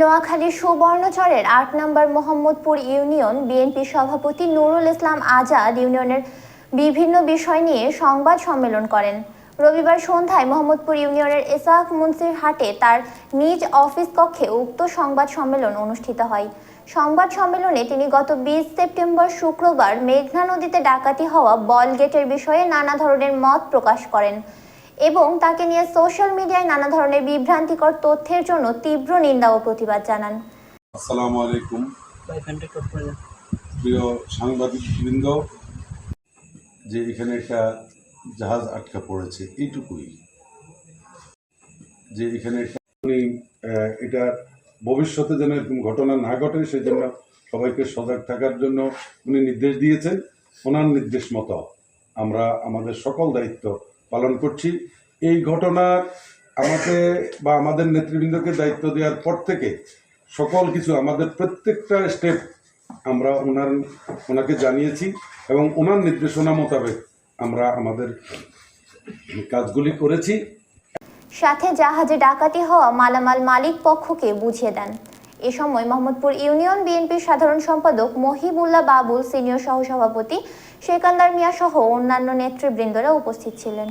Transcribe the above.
নোয়াখালীর সুবর্ণচরের আট নম্বর Mohammadpur union BNP সভাপতি নুরুল ইসলাম আজাদ ইউনিয়নের বিভিন্ন বিষয় নিয়ে সংবাদ সম্মেলন করেন। রবিবার সন্ধ্যায় মোহাম্মদপুর ইউনিয়নের এসাক মুন্সির হাটে তার নিজ অফিস কক্ষে উক্ত সংবাদ সম্মেলন অনুষ্ঠিত হয়। সংবাদ সম্মেলনে তিনি গত বিশ সেপ্টেম্বর শুক্রবার মেঘনা নদীতে ডাকাতি হওয়া বল গেটের বিষয়ে নানা ধরনের মত প্রকাশ করেন। এবং তাকে নিয়ে সোশ্যাল মিডিয়ায় নানা ধরনের বিভ্রান্তিকর তথ্যের জন্য তীব্র নিন্দা ও প্রতিবাদ জানান। আসসালামু আলাইকুম। প্রিয় সাংবাদিকবৃন্দ, যে এখানে একটা জাহাজ আটকা পড়েছে, এইটুকুই। যে এখানে এটা ভবিষ্যতে যেন এরকম ঘটনা না ঘটে সেই জন্য সবাইকে সজাগ থাকার জন্য উনি নির্দেশ দিয়েছেন। ওনার নির্দেশ মতো আমরা, আমাদের সকল দায়িত্ব পালন করছি। এই ঘটনার আমাকে বা আমাদের নেতৃবৃন্দকে দায়িত্ব দেওয়ার পর থেকে সকল কিছু আমাদের প্রত্যেকটা স্টেপ আমরা ওনার, ওনাকে জানিয়েছি এবং ওনার নির্দেশনা মোতাবেক আমরা আমাদের কাজগুলি করেছি। সাথে জাহাজে ডাকাতি হওয়া মালামাল মালিক পক্ষকে বুঝিয়ে দেন। এ সময় মোহাম্মদপুর ইউনিয়ন বিএনপির সাধারণ সম্পাদক মহিবুল্লাহ বাবুল সিনিয়র সহসভাপতি সেকান্দার মিয়া সহ অন্যান্য নেতৃবৃন্দরা উপস্থিত ছিলেন।